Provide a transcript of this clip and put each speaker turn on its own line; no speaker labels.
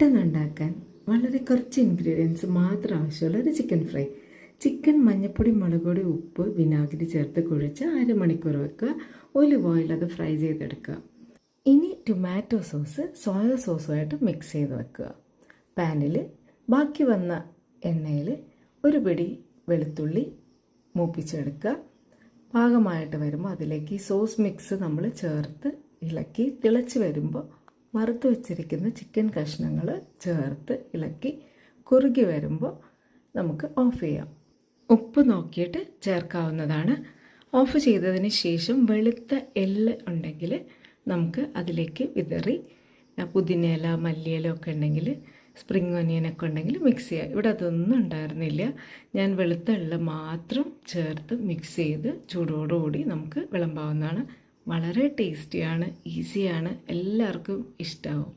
പെട്ടെന്ന് ഉണ്ടാക്കാൻ വളരെ കുറച്ച് ഇൻഗ്രീഡിയൻസ് മാത്രം ആവശ്യമുള്ള ഒരു ചിക്കൻ ഫ്രൈ ചിക്കൻ മഞ്ഞപ്പൊടി മുളക് പൊടി ഉപ്പ് വിനാഗിരി ചേർത്ത് കുഴിച്ച് അരമണിക്കൂർ വെക്കുക. ഒലിവ് ഓയിൽ അത് ഫ്രൈ ചെയ്തെടുക്കുക. ഇനി ടൊമാറ്റോ സോസ് സോയ സോസുമായിട്ട് മിക്സ് ചെയ്ത് വെക്കുക. പാനിൽ ബാക്കി വന്ന എണ്ണയിൽ ഒരു പിടി വെളുത്തുള്ളി മൂപ്പിച്ചെടുക്കുക. പാകമായിട്ട് വരുമ്പോൾ അതിലേക്ക് ഈ സോസ് മിക്സ് നമ്മൾ ചേർത്ത് ഇളക്കി തിളച്ച് വരുമ്പോൾ വറുത്ത് വെച്ചിരിക്കുന്ന ചിക്കൻ കഷ്ണങ്ങൾ ചേർത്ത് ഇളക്കി കുറുകി വരുമ്പോൾ നമുക്ക് ഓഫ് ചെയ്യാം. ഉപ്പ് നോക്കിയിട്ട് ചേർക്കാവുന്നതാണ്. ഓഫ് ചെയ്തതിന് ശേഷം വെളുത്ത എള്ള് ഉണ്ടെങ്കിൽ നമുക്ക് അതിലേക്ക് വിതറി പുതിനയില മല്ലിയില ഒക്കെ ഉണ്ടെങ്കിൽ സ്പ്രിങ് ഒനിയനൊക്കെ ഉണ്ടെങ്കിൽ മിക്സ് ചെയ്യുക ഇവിടെ അതൊന്നും ഉണ്ടായിരുന്നില്ല. ഞാൻ വെളുത്ത എള്ള് മാത്രം ചേർത്ത് മിക്സ് ചെയ്ത് ചൂടോടുകൂടി നമുക്ക് വിളമ്പാവുന്നതാണ്. വളരെ ടേസ്റ്റിയാണ് ഈസിയാണ് എല്ലാവർക്കും ഇഷ്ടമാവും